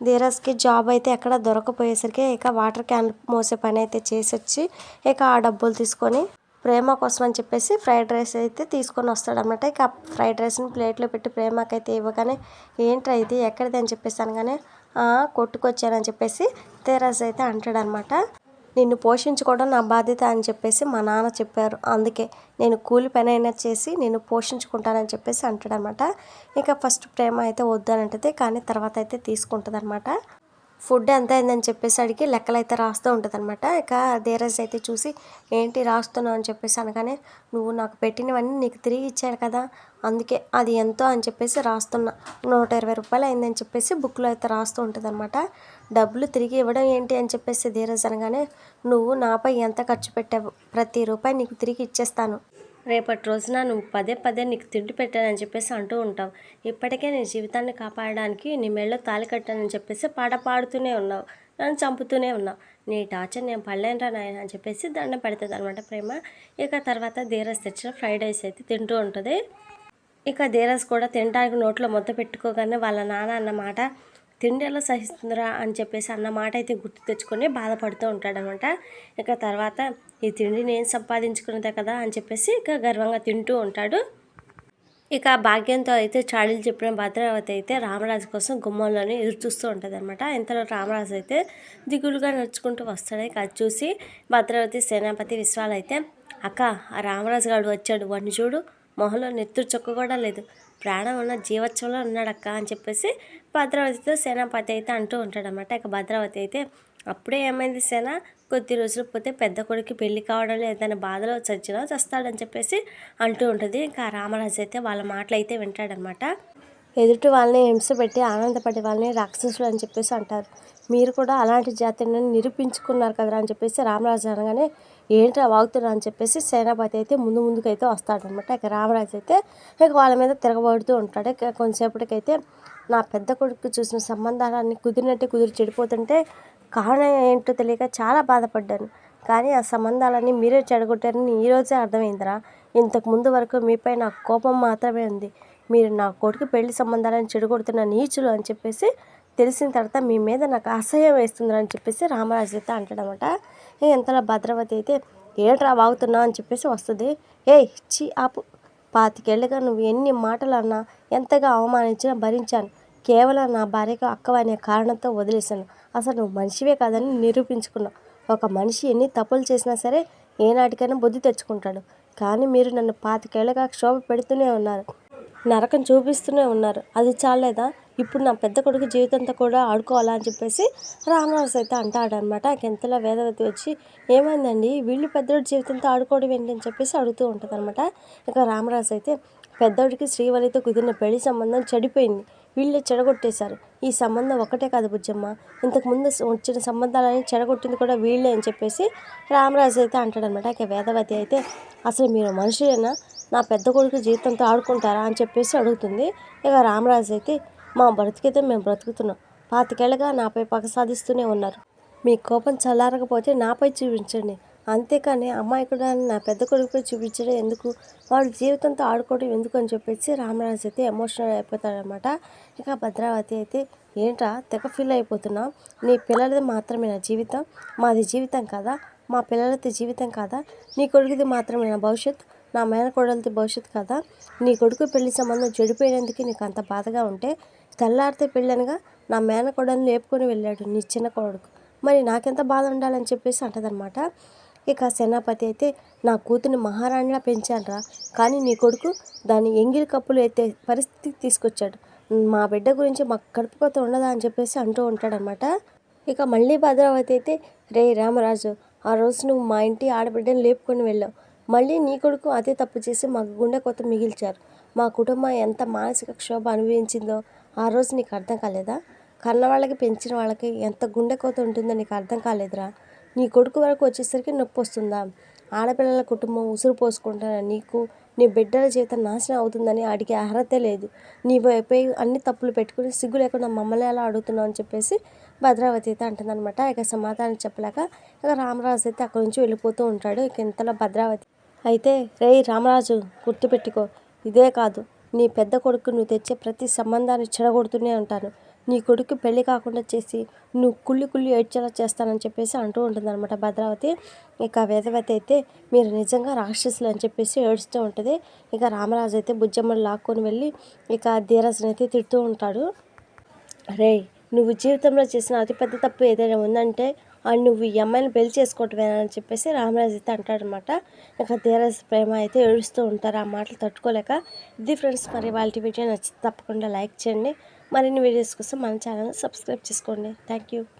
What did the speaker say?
ధీరజ్కి job అయితే ఎక్కడ దొరకపోయేసరికి ఇక వాటర్ క్యాన్ మోసే పని అయితే చేసి వచ్చి ఇక ఆ డబ్బులు తీసుకొని ప్రేమ కోసం అని చెప్పేసి ఫ్రైడ్ రైస్ అయితే తీసుకొని వస్తాడనమాట ఇక ఫ్రైడ్ రైస్ని ప్లేట్లో పెట్టి ప్రేమకైతే ఇవ్వగానే ఏంట్రా ఇది? ఎక్కడిది? అని చెప్పేసి అనగానే కొట్టుకొచ్చానని చెప్పేసి ధీరజ్ అయితే అంటాడనమాట నిన్ను పోషించుకోవడం నా బాధ్యత అని చెప్పేసి మా నాన్న చెప్పారు. అందుకే నేను కూలి పని అయినా చేసి నేను పోషించుకుంటానని చెప్పేసి అంటాడనమాట. ఇక ఫస్ట్ ప్రేమ అయితే వద్దు అని అంటుంది కానీ తర్వాత అయితే తీసుకుంటుంది అనమాట ఫుడ్ ఎంత అయిందని చెప్పేసి అడిగి లెక్కలు అయితే రాస్తూ ఉంటుంది అనమాట ఇక ధీరజ్ అయితే చూసి ఏంటి రాస్తున్నావు? అని చెప్పేసి అనగానే నువ్వు నాకు పెట్టినవన్నీ నీకు తిరిగి ఇచ్చాను కదా అందుకే అది ఎంతో అని చెప్పేసి రాస్తున్నా. నూట ఇరవై రూపాయలు అయిందని చెప్పేసి బుక్లో అయితే రాస్తూ ఉంటుంది అనమాట డబ్బులు తిరిగి ఇవ్వడం ఏంటి? అని చెప్పేసి ధీరజ్ అనగానే నువ్వు నాపై ఎంత ఖర్చు పెట్టావు? ప్రతి రూపాయి నీకు తిరిగి ఇచ్చేస్తాను. రేపటి రోజున నువ్వు పదే పదే నీకు తిండి పెట్టానని చెప్పేసి అంటూ ఉంటావు. ఇప్పటికే నీ జీవితాన్ని కాపాడడానికి నీ మెళ్ళో తాలి కట్టానని చెప్పేసి పాట పాడుతూనే ఉన్నావు. నన్ను చంపుతూనే ఉన్నావు. నీ టార్చర్ నేను పడలేనురా నాయన అని చెప్పేసి దండం పెడుతుంది అనమాట ప్రేమ. ఇక తర్వాత ధీరస్ తెచ్చిన ఫ్రైడ్ రైస్ అయితే తింటూ ఉంటుంది. ఇక ధీరస్ కూడా తినడానికి నోట్లో ముద్ద పెట్టుకోగానే వాళ్ళ నాన్న అన్నమాట తిండి ఎలా సహిస్తుందిరా అని చెప్పేసి అన్న మాట అయితే గుర్తు తెచ్చుకొని బాధపడుతూ ఉంటాడనమాట. ఇక తర్వాత ఈ తిండి నేను సంపాదించుకున్నదే కదా అని చెప్పేసి ఇక గర్వంగా తింటూ ఉంటాడు. ఇక భాగ్యంతో అయితే చాడీలు చెప్పిన భద్రావతి అయితే రామరాజు కోసం గుమ్మంలోనే ఎదురు చూస్తూ ఉంటుంది అనమాట ఇంతలో రామరాజు అయితే దిగులుగా నడుచుకుంటూ వస్తాడు. ఇక అది చూసి భద్రావతి సేనాపతి విశ్వాలైతే అయితే అక్క ఆ రామరాజు గారు వచ్చాడు. వాడిని చూడు. మొహంలో నెత్తురు చొక్క కూడా లేదు. ప్రాణం ఉన్న జీవోత్సవంలో ఉన్నాడక్క అని చెప్పేసి భద్రావతితో సేనాపతి అయితే అంటూ ఉంటాడనమాట ఇక భద్రావతి అయితే అప్పుడే ఏమైంది సేన? కొద్ది రోజులు పోతే పెద్ద కొడుకు పెళ్ళి కావడం లేదనే బాధలో చచ్చినా చస్తాడని చెప్పేసి అంటూ ఉంటుంది. ఇంకా రామరాజు అయితే వాళ్ళ మాటలు అయితే వింటాడనమాట ఎదుటి వాళ్ళని హింస పెట్టి ఆనందపడే వాళ్ళని రాక్షసులు అని చెప్పేసి అంటారు. మీరు కూడా అలాంటి జాతిని నిరూపించుకున్నారు కదా అని చెప్పేసి రామరాజు అనగానే ఏంట్రా వాగుతున్నా అని చెప్పేసి సేనాపతి అయితే ముందు ముందుకు అయితే వస్తాడనమాట ఇక రామరాజు అయితే ఇక వాళ్ళ మీద తిరగబడుతూ ఉంటాడు. ఇక కొంతసేపటికైతే నా పెద్ద కొడుకు చూసిన సంబంధాలన్నీ కుదిరినట్టే కుదిరి చెడిపోతుంటే కారణం ఏంటో తెలియక చాలా బాధపడ్డాను. కానీ ఆ సంబంధాలన్నీ మీరే చెడగొట్టారని ఈరోజే అర్థమైందిరా. ఇంతకు ముందు వరకు మీపై నాకు కోపం మాత్రమే ఉంది. మీరు నా కొడుకు పెళ్ళి సంబంధాలను చెడగొడుతున్న నీచులు అని చెప్పేసి తెలిసిన తర్వాత మీ మీద నాకు అసహ్యం వేస్తుందని అని చెప్పేసి రామరాజు అయితే అంటాడనమాట. ఎంతలా భద్రవతి అయితే ఏంట్రా వాగుతున్నావు అని చెప్పేసి వస్తుంది. ఏ చి ఆపు. పాతికేళ్ళుగా నువ్వు ఎన్ని మాటలు అన్నా ఎంతగా అవమానించినా భరించాను. కేవలం నా భార్యకు అక్కవ అనే కారణంతో వదిలేశాను. అసలు నువ్వు మనిషివే కాదని నిరూపించుకున్నావు. ఒక మనిషి ఎన్ని తప్పులు చేసినా సరే ఏనాటికైనా బుద్ధి తెచ్చుకుంటాడు. కానీ మీరు నన్ను పాతికేళ్ళగా క్షోభ పెడుతూనే ఉన్నారు. నరకం చూపిస్తూనే ఉన్నారు. అది చాలేదా? ఇప్పుడు నా పెద్ద కొడుకు జీవితంతో కూడా ఆడుకోవాలా అని చెప్పేసి రామరాజు అయితే అంటాడనమాట. ఎంతలో వేదవతి వచ్చి ఏమైందండి? వీళ్ళు పెద్దోడి జీవితంతో ఆడుకోవడం ఏంటి? అని చెప్పేసి అడుగుతూ ఉంటుందన్నమాట ఇక రామరాజు అయితే పెద్దోడికి శ్రీవల్లితో కుదిరిన పెళ్ళి సంబంధం చెడిపోయింది. వీళ్ళే చెడగొట్టేశారు. ఈ సంబంధం ఒకటే కాదు బుజ్జమ్మ. ఇంతకుముందు వచ్చిన సంబంధాలని చెడగొట్టింది కూడా వీళ్ళే అని చెప్పేసి రామరాజు అయితే అంటాడనమాట. ఇక వేదవతి అయితే అసలు మీరు మనుషులేనా? నా పెద్ద కొడుకు జీవితంతో ఆడుకుంటారా అని చెప్పేసి అడుగుతుంది. ఇక రామరాజు అయితే మా బ్రతికైతే మేము బ్రతుకుతున్నాం. పాతికేళ్ళగా నాపై పగ సాధిస్తూనే ఉన్నారు. మీ కోపం చల్లారకపోతే నాపై చూపించండి. అంతేకాని అమ్మాయికుడు నా పెద్ద కొడుకుపై చూపించడం ఎందుకు? వాడు జీవితంతో ఆడుకోవడం ఎందుకు? అని చెప్పేసి రామరాజు అయితే ఎమోషనల్ అయిపోతాడనమాట. ఇక భద్రావతి అయితే ఏంట్రా తెగ ఫీల్ అయిపోతున్నా? నీ పిల్లలది మాత్రమే నా జీవితం? మాది జీవితం కాదా? మా పిల్లలది జీవితం కాదా? నీ కొడుకుది మాత్రమే నా భవిష్యత్ నా మేనకోడలది భవిష్యత్ కదా. నీ కొడుకు పెళ్ళి సంబంధం చెడిపోయినందుకు నీకు అంత బాధగా ఉంటే తెల్లారితే పెళ్ళనగా నా మేనకోడలను లేపుకొని వెళ్ళాడు నీ చిన్న కొడుకు. మరి నాకెంత బాధ ఉండాలని చెప్పేసి అంటదనమాట ఇక సేనాపతి అయితే నా కూతుర్ని మహారాణిలా పెంచానురా. కానీ నీ కొడుకు దాన్ని ఎంగిలి కప్పులు ఎత్తే పరిస్థితికి తీసుకొచ్చాడు. మా బిడ్డ గురించి మాకు కడుపుకొత ఉండదా అని చెప్పేసి అంటూ ఉంటాడనమాట ఇక మళ్ళీ భద్రావతి అయితే రే రామరాజు ఆ రోజు నువ్వు మా ఇంటి ఆడబిడ్డను లేపుకొని వెళ్ళావు. మళ్ళీ నీ కొడుకు అదే తప్పు చేసి మాకు గుండె కొత్త మిగిల్చారు. మా కుటుంబం ఎంత మానసిక క్షోభ అనుభవించిందో ఆ రోజు నీకు అర్థం కాలేదా? కన్నవాళ్ళకి పెంచిన వాళ్ళకి ఎంత గుండె కోత ఉంటుందో నీకు అర్థం కాలేదురా? నీ కొడుకు వరకు వచ్చేసరికి నొప్పి వస్తుందా? ఆడపిల్లల కుటుంబం ఉసురు పోసుకుంటున్న నీకు నీ బిడ్డల జీవితం నాశనం అవుతుందని అడిగే అర్హత లేదు. నీ వైపై అన్ని తప్పులు పెట్టుకుని సిగ్గు లేకుండా మమ్మల్ని ఎలా అడుగుతున్నావు అని చెప్పేసి భద్రావతి అయితే అంటుందన్నమాట. ఇక సమాధానం చెప్పలేక ఇక రామరాజు అయితే అక్కడి నుంచి వెళ్ళిపోతూ ఉంటాడు. ఇక ఇంతలో భద్రావతి అయితే రేయ్ రామరాజు గుర్తుపెట్టుకో. ఇదే కాదు. నీ పెద్ద కొడుకు నువ్వు తెచ్చే ప్రతి సంబంధాన్ని చెడగొడుతూనే ఉంటాను నీ కొడుకు పెళ్ళి కాకుండా చేసి నువ్వు కుళ్ళి కుళ్ళి ఏడ్చేలా చేస్తానని చెప్పేసి అంటూ ఉంటుంది అనమాట భద్రావతి. ఇక వేదవతి అయితే మీరు నిజంగా రాక్షసులు అని చెప్పేసి ఏడుస్తూ ఉంటుంది. ఇక రామరాజు అయితే బుజ్జమ్మని లాక్కొని వెళ్ళి ఇక ధీరజ్ని అయితే తిడుతూ ఉంటాడు. రే నువ్వు జీవితంలో చేసిన అతిపెద్ద తప్పు ఏదైనా ఉందంటే నువ్వు ఈ అమ్మాయిని పెళ్ళి చేసుకోవటమేనా? అని చెప్పేసి రామరాజు అయితే అంటాడనమాట. ఇంకా ధీరజ్ ప్రేమ అయితే ఏడుస్తూ ఉంటారు. ఆ మాటలు తట్టుకోలేక ఇది ఫ్రెండ్స్ మరి వాళ్ళ వీడియో నచ్చితే తప్పకుండా లైక్ చేయండి. మరిన్ని వీడియోస్ కోసం మన ఛానల్ సబ్స్క్రైబ్ చేసుకోండి. Thank you